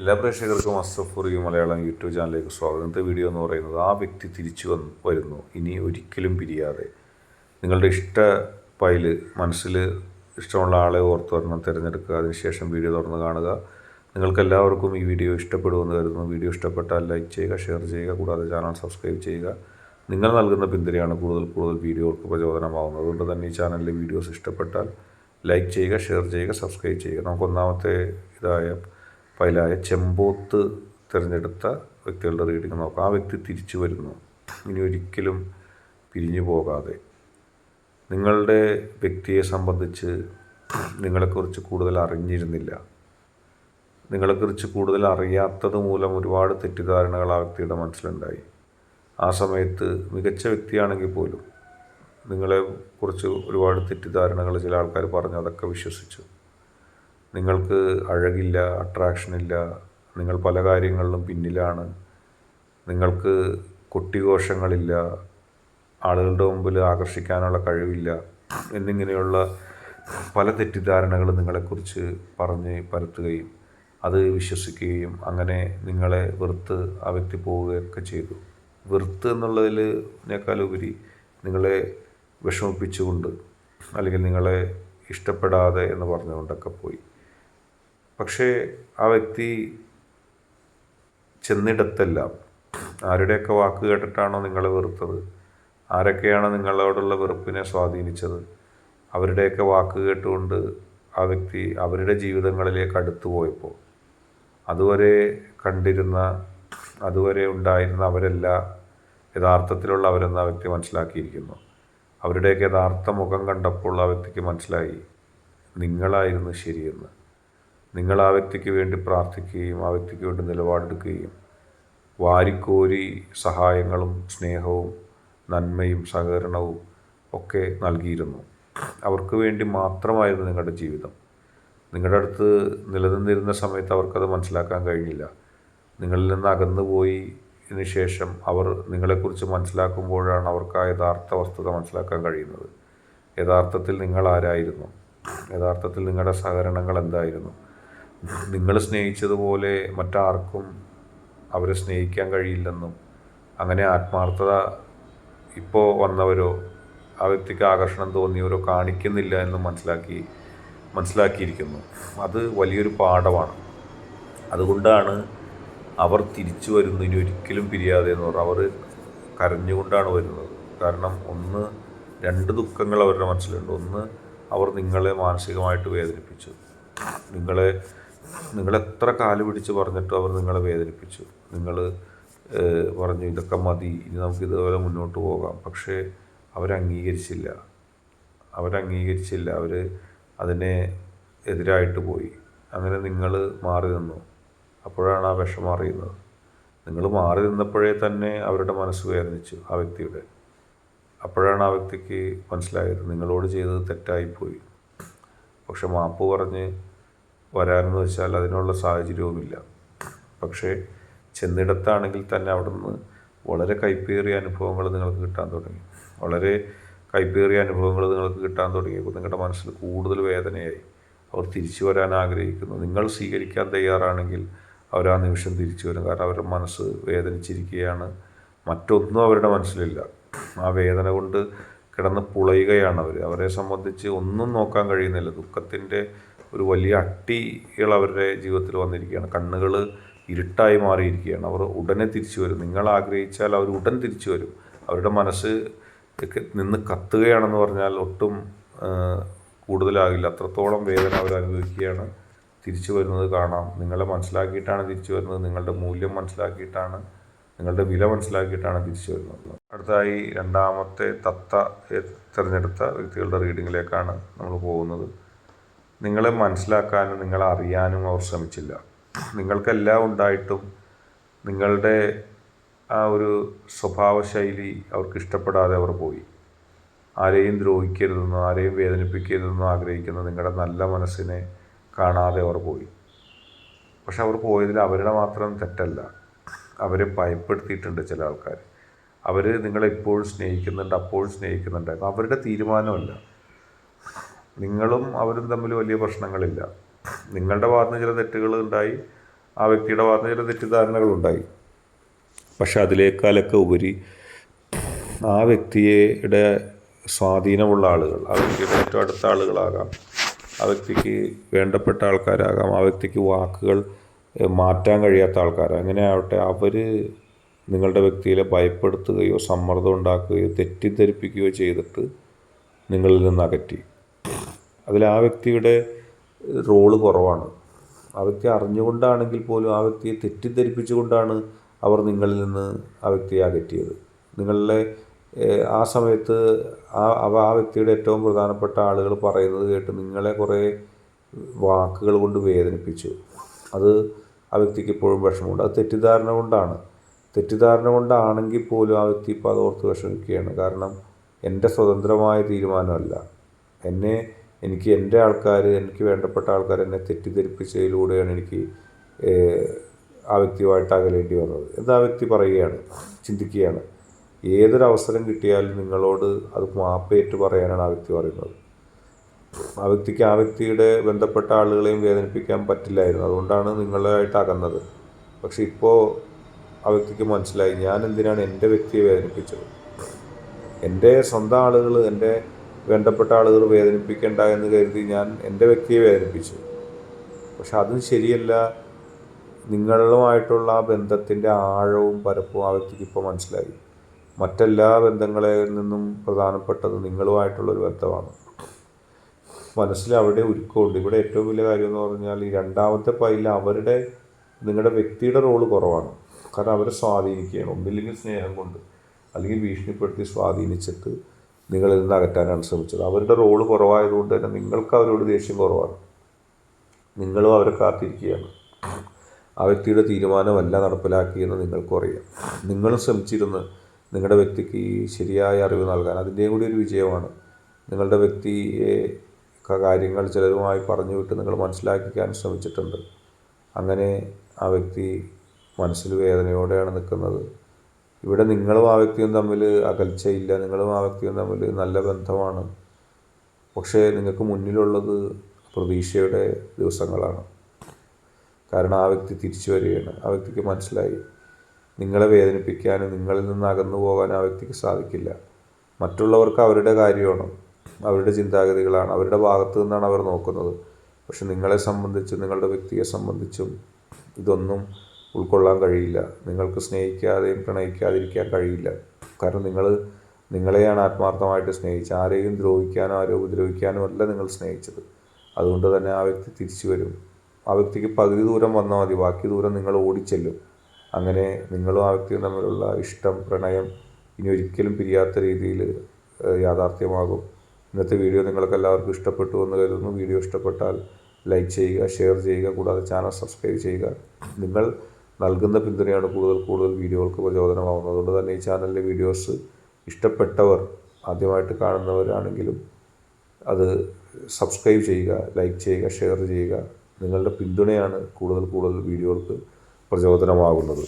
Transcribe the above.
എല്ലാ പ്രേക്ഷകർക്കും അസഫുറി മലയാളം യൂട്യൂബ് ചാനലിലേക്ക് സ്വാഗതം. ഇന്നത്തെ വീഡിയോ എന്ന് പറയുന്നത് ആ വ്യക്തി തിരിച്ചു വന്ന് വരുന്നു. ഇനി ഒരിക്കലും പിരിയാതെ. നിങ്ങളുടെ ഇഷ്ട പൈൽ മനസ്സിൽ ഇഷ്ടമുള്ള ആളെ ഓർത്ത് വരണം തിരഞ്ഞെടുക്കുക. അതിനുശേഷം വീഡിയോ തുറന്ന് കാണുക. നിങ്ങൾക്ക് എല്ലാവർക്കും ഈ വീഡിയോ ഇഷ്ടപ്പെടുമെന്ന് കരുതുന്നു. വീഡിയോ ഇഷ്ടപ്പെട്ടാൽ ലൈക്ക് ചെയ്യുക ഷെയർ ചെയ്യുക കൂടാതെ ചാനൽ സബ്സ്ക്രൈബ് ചെയ്യുക. നിങ്ങൾ നൽകുന്ന പിന്തുണയാണ് കൂടുതൽ കൂടുതൽ വീഡിയോകൾക്ക് പ്രചോദനമാകുന്നത് അതുകൊണ്ട് തന്നെ ഈ ചാനലിലെ വീഡിയോസ് ഇഷ്ടപ്പെട്ടാൽ ലൈക്ക് ചെയ്യുക ഷെയർ ചെയ്യുക സബ്സ്ക്രൈബ് ചെയ്യുക. നമുക്ക് ഒന്നാമത്തെ ഇതായ ഫയലായ ചെമ്പോത്ത് തിരഞ്ഞെടുത്ത വ്യക്തികളുടെ റീഡിങ് നോക്കാം. ആ വ്യക്തി തിരിച്ചു വരുന്നു. ഇനി ഒരിക്കലും പിരിഞ്ഞു പോകാതെ. നിങ്ങളുടെ വ്യക്തിയെ സംബന്ധിച്ച് നിങ്ങളെക്കുറിച്ച് കൂടുതൽ അറിഞ്ഞിരുന്നില്ല. നിങ്ങളെക്കുറിച്ച് കൂടുതൽ അറിയാത്തത് മൂലം ഒരുപാട് തെറ്റിദ്ധാരണകൾ ആ വ്യക്തിയുടെ മനസ്സിലുണ്ടായി. ആ സമയത്ത് മികച്ച വ്യക്തിയാണെങ്കിൽ പോലും നിങ്ങളെ കുറിച്ച് ഒരുപാട് തെറ്റിദ്ധാരണകൾ ചില ആൾക്കാർ പറഞ്ഞു. അതൊക്കെ വിശ്വസിച്ചു. നിങ്ങൾക്ക് അഴകില്ല അട്രാക്ഷൻ ഇല്ല നിങ്ങൾ പല കാര്യങ്ങളിലും പിന്നിലാണ് നിങ്ങൾക്ക് കൊട്ടിഘോഷങ്ങളില്ല ആളുകളുടെ മുമ്പിൽ ആകർഷിക്കാനുള്ള കഴിവില്ല എന്നിങ്ങനെയുള്ള പല തെറ്റിദ്ധാരണകൾ നിങ്ങളെക്കുറിച്ച് പറഞ്ഞ് പരത്തുകയും അത് വിശ്വസിക്കുകയും അങ്ങനെ നിങ്ങളെ വെറുത്ത് ആ വ്യക്തി പോവുകയൊക്കെ ചെയ്തു. വെറുത്ത് എന്നുള്ളതിനേക്കാളുപരി നിങ്ങളെ വിഷമിപ്പിച്ചുകൊണ്ട് അല്ലെങ്കിൽ നിങ്ങളെ ഇഷ്ടപ്പെടാതെ എന്ന് പറഞ്ഞുകൊണ്ടൊക്കെ പോയി. പക്ഷേ ആ വ്യക്തി ചെന്നിടത്തെല്ലാം. ആരുടെയൊക്കെ വാക്ക് കേട്ടിട്ടാണോ നിങ്ങളെ വെറുത്തത്? ആരൊക്കെയാണ് നിങ്ങളോടുള്ള വെറുപ്പിനെ സ്വാധീനിച്ചത്? അവരുടെയൊക്കെ വാക്ക് കേട്ടുകൊണ്ട് ആ വ്യക്തി അവരുടെ ജീവിതങ്ങളിലേക്ക് അടുത്തു പോയപ്പോൾ അതുവരെ കണ്ടിരുന്ന അതുവരെ ഉണ്ടായിരുന്ന അവരല്ല യഥാർത്ഥത്തിലുള്ള അവരെന്ന് ആ വ്യക്തി മനസ്സിലാക്കിയിരിക്കുന്നു. അവരുടെയൊക്കെ യഥാർത്ഥ മുഖം കണ്ടപ്പോൾ ആ വ്യക്തിക്ക് മനസ്സിലായി നിങ്ങളായിരുന്നു ശരിയെന്ന്. നിങ്ങൾ ആ വ്യക്തിക്ക് വേണ്ടി പ്രാർത്ഥിക്കുകയും ആ വ്യക്തിക്ക് വേണ്ടി നിലപാടെടുക്കുകയും വാരിക്കോരി സഹായങ്ങളും സ്നേഹവും നന്മയും സഹകരണവും ഒക്കെ നൽകിയിരുന്നു. അവർക്ക് വേണ്ടി മാത്രമായിരുന്നു നിങ്ങളുടെ ജീവിതം. നിങ്ങളുടെ അടുത്ത് നിലനിന്നിരുന്ന സമയത്ത് അവർക്കത് മനസ്സിലാക്കാൻ കഴിഞ്ഞില്ല. നിങ്ങളിൽ നിന്ന് അകന്നു പോയി ശേഷം അവർ നിങ്ങളെക്കുറിച്ച് മനസ്സിലാക്കുമ്പോഴാണ് അവർക്ക് ആ യഥാർത്ഥ വസ്തുത മനസ്സിലാക്കാൻ കഴിയുന്നത്. യഥാർത്ഥത്തിൽ നിങ്ങൾ ആരായിരുന്നു? യഥാർത്ഥത്തിൽ നിങ്ങളുടെ സഹകരണങ്ങൾ എന്തായിരുന്നു? നിങ്ങൾ സ്നേഹിച്ചതുപോലെ മറ്റാർക്കും അവരെ സ്നേഹിക്കാൻ കഴിയില്ലെന്നും അങ്ങനെ ആത്മാർത്ഥത ഇപ്പോൾ വന്നവരോ ആ വ്യക്തിക്ക് ആകർഷണം തോന്നിയവരോ കാണിക്കുന്നില്ല എന്നും മനസ്സിലാക്കി മനസ്സിലാക്കിയിരിക്കുന്നു. അത് വലിയൊരു പാഠമാണ്. അതുകൊണ്ടാണ് അവർ തിരിച്ചു വരുന്നത് ഇനി ഒരിക്കലും പിരിയാതെ എന്ന് പറഞ്ഞു അവർ കരഞ്ഞുകൊണ്ടാണ് വരുന്നത്. കാരണം ഒന്ന് രണ്ട് ദുഃഖങ്ങൾ അവരുടെ മനസ്സിലുണ്ട്. ഒന്ന് അവർ നിങ്ങളെ മാനസികമായിട്ട് വേദനിപ്പിച്ചു. നിങ്ങളെ നിങ്ങളെത്ര കാൽ പിടിച്ച് പറഞ്ഞിട്ടും അവർ നിങ്ങളെ വേദനിപ്പിച്ചു. നിങ്ങൾ പറഞ്ഞു ഇതൊക്കെ മതി ഇനി നമുക്ക് ഇതുപോലെ മുന്നോട്ട് പോകാം. പക്ഷേ അവരംഗീകരിച്ചില്ല അവരംഗീകരിച്ചില്ല അവർ അതിനെ എതിരായിട്ട് പോയി. അങ്ങനെ നിങ്ങൾ മാറി നിന്നു. അപ്പോഴാണ് ആ വിഷം അറിയുന്നത്. നിങ്ങൾ മാറി നിന്നപ്പോഴേ തന്നെ അവരുടെ മനസ്സ് വേദനിച്ചു ആ വ്യക്തിയുടെ. അപ്പോഴാണ് ആ വ്യക്തിക്ക് മനസ്സിലായത് നിങ്ങളോട് ചെയ്തത് തെറ്റായിപ്പോയി. പക്ഷെ മാപ്പ് പറഞ്ഞ് വരാനെന്ന് വെച്ചാൽ അതിനുള്ള സാഹചര്യവുമില്ല. പക്ഷേ ചെന്നിടത്താണെങ്കിൽ തന്നെ അവിടുന്ന് വളരെ കൈപ്പേറിയ അനുഭവങ്ങൾ നിങ്ങൾക്ക് കിട്ടാൻ തുടങ്ങി. വളരെ കൈപ്പേറിയ അനുഭവങ്ങൾ നിങ്ങൾക്ക് കിട്ടാൻ തുടങ്ങിയപ്പോൾ നിങ്ങളുടെ മനസ്സിൽ കൂടുതൽ വേദനയായി. അവർ തിരിച്ചു വരാൻ ആഗ്രഹിക്കുന്നു. നിങ്ങൾ സ്വീകരിക്കാൻ തയ്യാറാണെങ്കിൽ അവർ ആ നിമിഷം തിരിച്ചു വരും. കാരണം അവരുടെ മനസ്സ് വേദനിച്ചിരിക്കുകയാണ്. മറ്റൊന്നും അവരുടെ മനസ്സിലില്ല. ആ വേദന കൊണ്ട് കിടന്ന് പുളയുകയാണ് അവർ. അവരെ സംബന്ധിച്ച് ഒന്നും നോക്കാൻ കഴിയുന്നില്ല. ദുഃഖത്തിന്റെ ഒരു വലിയ അട്ടികൾ അവരുടെ ജീവിതത്തിൽ വന്നിരിക്കുകയാണ്. കണ്ണുകൾ ഇരുട്ടായി മാറിയിരിക്കുകയാണ്. അവർ ഉടനെ തിരിച്ചു വരും. നിങ്ങൾ ആഗ്രഹിച്ചാൽ അവർ ഉടൻ തിരിച്ചു വരും. അവരുടെ മനസ്സ് നിന്ന് കത്തുകയാണെന്ന് പറഞ്ഞാൽ ഒട്ടും കൂടുതലാകില്ല. അത്രത്തോളം വേദന അവർ അനുഭവിക്കുകയാണ്. തിരിച്ചു വരുന്നത് കാണാം. നിങ്ങളെ മനസ്സിലാക്കിയിട്ടാണ് തിരിച്ചു വരുന്നത്. നിങ്ങളുടെ മൂല്യം മനസ്സിലാക്കിയിട്ടാണ് നിങ്ങളുടെ വില മനസ്സിലാക്കിയിട്ടാണ് തിരിച്ചു വരുന്നത്. അടുത്തായി രണ്ടാമത്തെ തത്ത തിരഞ്ഞെടുത്ത വ്യക്തികളുടെ റീഡിങ്ങിലേക്കാണ് നമ്മൾ പോകുന്നത്. നിങ്ങളെ മനസ്സിലാക്കാനും നിങ്ങളെ അറിയാനും അവർ ശ്രമിച്ചില്ല. നിങ്ങൾക്കെല്ലാം ഉണ്ടായിട്ടും നിങ്ങളുടെ ആ ഒരു സ്വഭാവശൈലി അവർക്ക് ഇഷ്ടപ്പെടാതെ അവർ പോയി. ആരെയും ദ്രോഹിക്കരുതെന്നോ ആരെയും വേദനിപ്പിക്കരുതെന്നോ ആഗ്രഹിക്കുന്ന നിങ്ങളുടെ നല്ല മനസ്സിനെ കാണാതെ അവർ പോയി. പക്ഷെ അവർ പോയതിൽ അവരുടെ മാത്രം തെറ്റല്ല. അവരെ ഭയപ്പെടുത്തിയിട്ടുണ്ട് ചില ആൾക്കാർ അവർ നിങ്ങളെ ഇപ്പോഴും സ്നേഹിക്കുന്നുണ്ട് അപ്പോഴും സ്നേഹിക്കുന്നുണ്ട്. അവരുടെ തീരുമാനമല്ല. നിങ്ങളും അവരും തമ്മിൽ വലിയ പ്രശ്നങ്ങളില്ല. നിങ്ങളുടെ ഭാഗത്ത് ചില തെറ്റുകൾ ഉണ്ടായി ആ വ്യക്തിയുടെ ഭാഗത്ത് ചില തെറ്റിദ്ധാരണകളുണ്ടായി പക്ഷെ അതിലേക്കാലൊക്കെ ഉപരി ആ വ്യക്തിയുടെ സ്വാധീനമുള്ള ആളുകൾ ആ വ്യക്തിയുടെ ഏറ്റവും അടുത്ത ആളുകളാകാം ആ വ്യക്തിക്ക് വേണ്ടപ്പെട്ട ആൾക്കാരാകാം ആ വ്യക്തിക്ക് വാക്കുകൾ മാറ്റാൻ കഴിയാത്ത ആൾക്കാർ അങ്ങനെ ആവട്ടെ അവർ നിങ്ങളുടെ വ്യക്തിയെ ഭയപ്പെടുത്തുകയോ സമ്മർദ്ദം ഉണ്ടാക്കുകയോ തെറ്റിദ്ധരിപ്പിക്കുകയോ ചെയ്തിട്ട് നിങ്ങളിൽ നിന്ന് അകറ്റി. അതിൽ ആ വ്യക്തിയുടെ റോൾ കുറവാണ്. ആ വ്യക്തി അറിഞ്ഞുകൊണ്ടാണെങ്കിൽ പോലും ആ വ്യക്തിയെ തെറ്റിദ്ധരിപ്പിച്ചുകൊണ്ടാണ് അവർ നിങ്ങളിൽ നിന്ന് ആ വ്യക്തിയെ അകറ്റിയത്. നിങ്ങളിലെ ആ സമയത്ത് ആ അവ ആ വ്യക്തിയുടെ ഏറ്റവും പ്രധാനപ്പെട്ട ആളുകൾ പറയുന്നത് കേട്ട് നിങ്ങളെ കുറേ വാക്കുകൾ കൊണ്ട് വേദനിപ്പിച്ചു. അത് ആ വ്യക്തിക്ക് ഇപ്പോഴും വിഷമമുണ്ട്. അത് തെറ്റിദ്ധാരണ കൊണ്ടാണ്. തെറ്റിദ്ധാരണ കൊണ്ടാണെങ്കിൽ പോലും ആ വ്യക്തി ഇപ്പോൾ അത് ഓർത്ത് വിഷമിക്കുകയാണ്. കാരണം എന്റെ സ്വതന്ത്രമായ തീരുമാനമല്ല. എന്നെ എനിക്ക് എന്റെ ആൾക്കാർ എനിക്ക് വേണ്ടപ്പെട്ട ആൾക്കാർ എന്നെ തെറ്റിദ്ധരിപ്പിച്ചതിലൂടെയാണ് എനിക്ക് ആ വ്യക്തിയുമായിട്ട് അകലേണ്ടി വന്നത്. എന്താ വ്യക്തി പറയുകയാണ് ചിന്തിക്കുകയാണ്. ഏതൊരു അവസരം കിട്ടിയാലും നിങ്ങളോട് അത് മാപ്പേറ്റ് പറയാനാണ് ആ വ്യക്തി പറയുന്നത്. ആ വ്യക്തിക്ക് ആ വ്യക്തിയുടെ ബന്ധപ്പെട്ട ആളുകളെയും വേദനിപ്പിക്കാൻ പറ്റില്ലായിരുന്നു. അതുകൊണ്ടാണ് നിങ്ങളായിട്ട് അകന്നത്. പക്ഷെ ഇപ്പോൾ ആ വ്യക്തിക്ക് മനസ്സിലായി ഞാൻ എന്തിനാണ് എന്റെ വ്യക്തിയെ വേദനിപ്പിച്ചത്? എന്റെ സ്വന്തം ആളുകൾ എന്റെ വേണ്ടപ്പെട്ട ആളുകൾ വേദനിപ്പിക്കേണ്ട എന്ന് കരുതി ഞാൻ എന്റെ വ്യക്തിയെ വേദനിപ്പിച്ചു. പക്ഷെ അത് ശരിയല്ല. നിങ്ങളുമായിട്ടുള്ള ആ ബന്ധത്തിന്റെ ആഴവും പരപ്പും ആ വ്യക്തിക്ക് ഇപ്പോൾ മനസ്സിലായി. മറ്റെല്ലാ ബന്ധങ്ങളിൽ നിന്നും പ്രധാനപ്പെട്ടത് നിങ്ങളുമായിട്ടുള്ളൊരു ബന്ധമാണ്. മനസ്സിൽ അവിടെ ഒരുക്കമുണ്ട്. ഇവിടെ ഏറ്റവും വലിയ കാര്യം എന്ന് പറഞ്ഞാൽ ഈ രണ്ടാമത്തെ പൈലിൽ അവരുടെ നിങ്ങളുടെ വ്യക്തിയുടെ റോൾ കുറവാണ്. കാരണം അവരെ സ്വാധീനിക്കുകയാണ്. ഒന്നില്ലെങ്കിൽ സ്നേഹം കൊണ്ട് അല്ലെങ്കിൽ ഭീഷണിപ്പെടുത്തി സ്വാധീനിച്ചിട്ട് നിങ്ങളിൽ നിന്ന് അകറ്റാനാണ് ശ്രമിച്ചത്. അവരുടെ റോൾ കുറവായതുകൊണ്ട് തന്നെ നിങ്ങൾക്ക് അവരോട് ദേഷ്യം കുറവാണ്. നിങ്ങളും അവരെ കാത്തിരിക്കുകയാണ്. ആ വ്യക്തിയുടെ തീരുമാനമല്ല നടപ്പിലാക്കിയെന്ന് നിങ്ങൾക്കും അറിയാം. നിങ്ങളും ശ്രമിച്ചിരുന്ന് നിങ്ങളുടെ വ്യക്തിക്ക് ഈ ശരിയായ അറിവ് നൽകാൻ അതിന്റെയും കൂടി ഒരു വിജയമാണ്. നിങ്ങളുടെ വ്യക്തിയെ കാര്യങ്ങൾ ചിലരുമായി പറഞ്ഞു വിട്ട് നിങ്ങൾ മനസ്സിലാക്കിക്കാൻ ശ്രമിച്ചിട്ടുണ്ട്. അങ്ങനെ ആ വ്യക്തി മനസ്സിൽ വേദനയോടെയാണ് നിൽക്കുന്നത്. ഇവിടെ നിങ്ങളും ആ വ്യക്തിയും തമ്മിൽ അകൽച്ചയില്ല നിങ്ങളും ആ വ്യക്തിയും തമ്മിൽ നല്ല ബന്ധമാണ്. പക്ഷേ നിങ്ങൾക്ക് മുന്നിലുള്ളത് പ്രതീക്ഷയുടെ ദിവസങ്ങളാണ്. കാരണം ആ വ്യക്തി തിരിച്ചു വരികയാണ്. ആ വ്യക്തിക്ക് മനസ്സിലായി. നിങ്ങളെ വേദനിപ്പിക്കാനും നിങ്ങളിൽ നിന്ന് അകന്നു പോകാനും ആ വ്യക്തിക്ക് സാധിക്കില്ല. മറ്റുള്ളവർക്ക് അവരുടെ കാര്യമാണ് അവരുടെ ചിന്താഗതികളാണ് അവരുടെ ഭാഗത്തു നിന്നാണ് അവർ നോക്കുന്നത്. പക്ഷെ നിങ്ങളെ സംബന്ധിച്ചും നിങ്ങളുടെ വ്യക്തിയെ സംബന്ധിച്ചും ഇതൊന്നും ഉൾക്കൊള്ളാൻ കഴിയില്ല. നിങ്ങൾക്ക് സ്നേഹിക്കാതെയും പ്രണയിക്കാതിരിക്കാൻ കഴിയില്ല. കാരണം നിങ്ങൾ നിങ്ങളെയാണ് ആത്മാർത്ഥമായിട്ട് സ്നേഹിച്ചത്. ആരെയും ദ്രോഹിക്കാനോ ആരോ ഉപദ്രവിക്കാനോ അല്ല നിങ്ങൾ സ്നേഹിച്ചത്. അതുകൊണ്ട് തന്നെ ആ വ്യക്തി തിരിച്ചു വരും. ആ വ്യക്തിക്ക് പകുതി ദൂരം വന്നാൽ മതി. ബാക്കി ദൂരം നിങ്ങൾ ഓടിച്ചെല്ലും. അങ്ങനെ നിങ്ങളും ആ വ്യക്തിയും തമ്മിലുള്ള ഇഷ്ടം പ്രണയം ഇനി ഒരിക്കലും പിരിയാത്ത രീതിയിൽ യാഥാർത്ഥ്യമാകും. ഇന്നത്തെ വീഡിയോ നിങ്ങൾക്ക് എല്ലാവർക്കും ഇഷ്ടപ്പെട്ടു എന്ന് കരുതുന്നു. വീഡിയോ ഇഷ്ടപ്പെട്ടാൽ ലൈക്ക് ചെയ്യുക ഷെയർ ചെയ്യുക കൂടാതെ ചാനൽ സബ്സ്ക്രൈബ് ചെയ്യുക. നിങ്ങൾ നൽകുന്ന പിന്തുണയാണ് കൂടുതൽ കൂടുതൽ വീഡിയോകൾക്ക് പ്രചോദനമാവുന്നത്. അതുകൊണ്ട് തന്നെ ഈ ചാനലിലെ വീഡിയോസ് ഇഷ്ടപ്പെട്ടവർ ആദ്യമായിട്ട് കാണുന്നവരാണെങ്കിലും അത് സബ്സ്ക്രൈബ് ചെയ്യുക ലൈക്ക് ചെയ്യുക ഷെയർ ചെയ്യുക. നിങ്ങളുടെ പിന്തുണയാണ് കൂടുതൽ കൂടുതൽ വീഡിയോകൾക്ക് പ്രചോദനമാകുന്നത്.